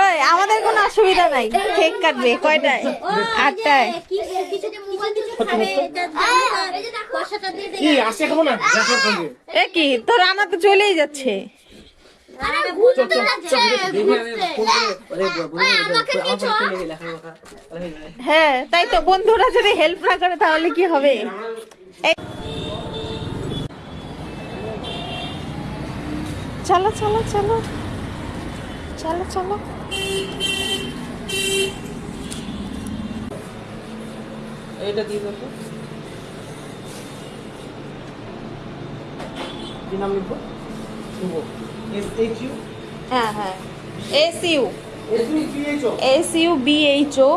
ওই আমাদের কোনো অসুবিধা নাই। কেক কাটবে কয়টায়? আটটায়। এ কি তোর আমার তো চলেই যাচ্ছে। হ্যাঁ তাই তো বন্ধুরা যদি হেল্প না করে তাহলে কি হবে? চলো চলো চলো। চলো চলো এইটা দিয়ে দাও তো কি নাম লিখবো শুভ এস এইচ ইউ হ্যাঁ হ্যাঁ এস ইউ এস ইউ কি এইচো S U B H O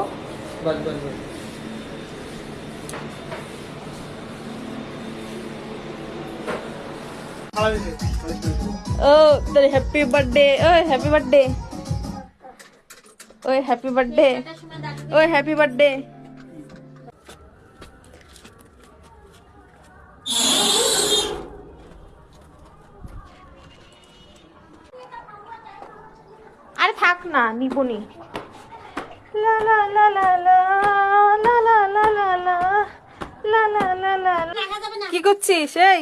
বাস বাস বাস খাওয়া দিতে ও তোর হ্যাপি বার্থডে ওই হ্যাপি বার্থডে ওই হ্যাপি বার্থডে ওই হ্যাপি বার্থডে আরে থাক না নিবনি লা লা লা লা লা লা লা লা লা লা লা। কি করছিস এই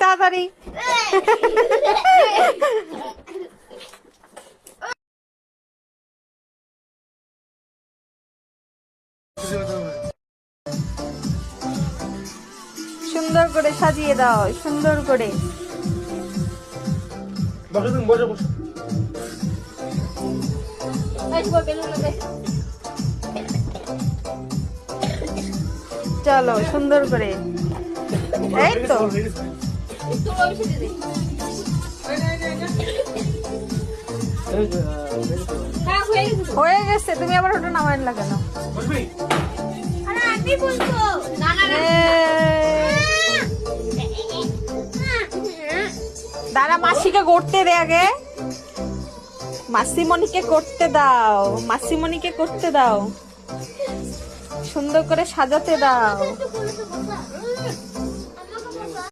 তাড়াতাড়ি সুন্দর করে সাজিয়ে দাও সুন্দর করে। বসে বসে। চলো, সুন্দর করে। এই তো। হয়ে গেছে, তুমি আবার ওটা লাগানো বসবি দাঁড়া মাসিকে গড়তে দে আগে। মাসিমণিকে করতে দাও মাসিমণিকে করতে দাও। সুন্দর করে সাজাতে দাও।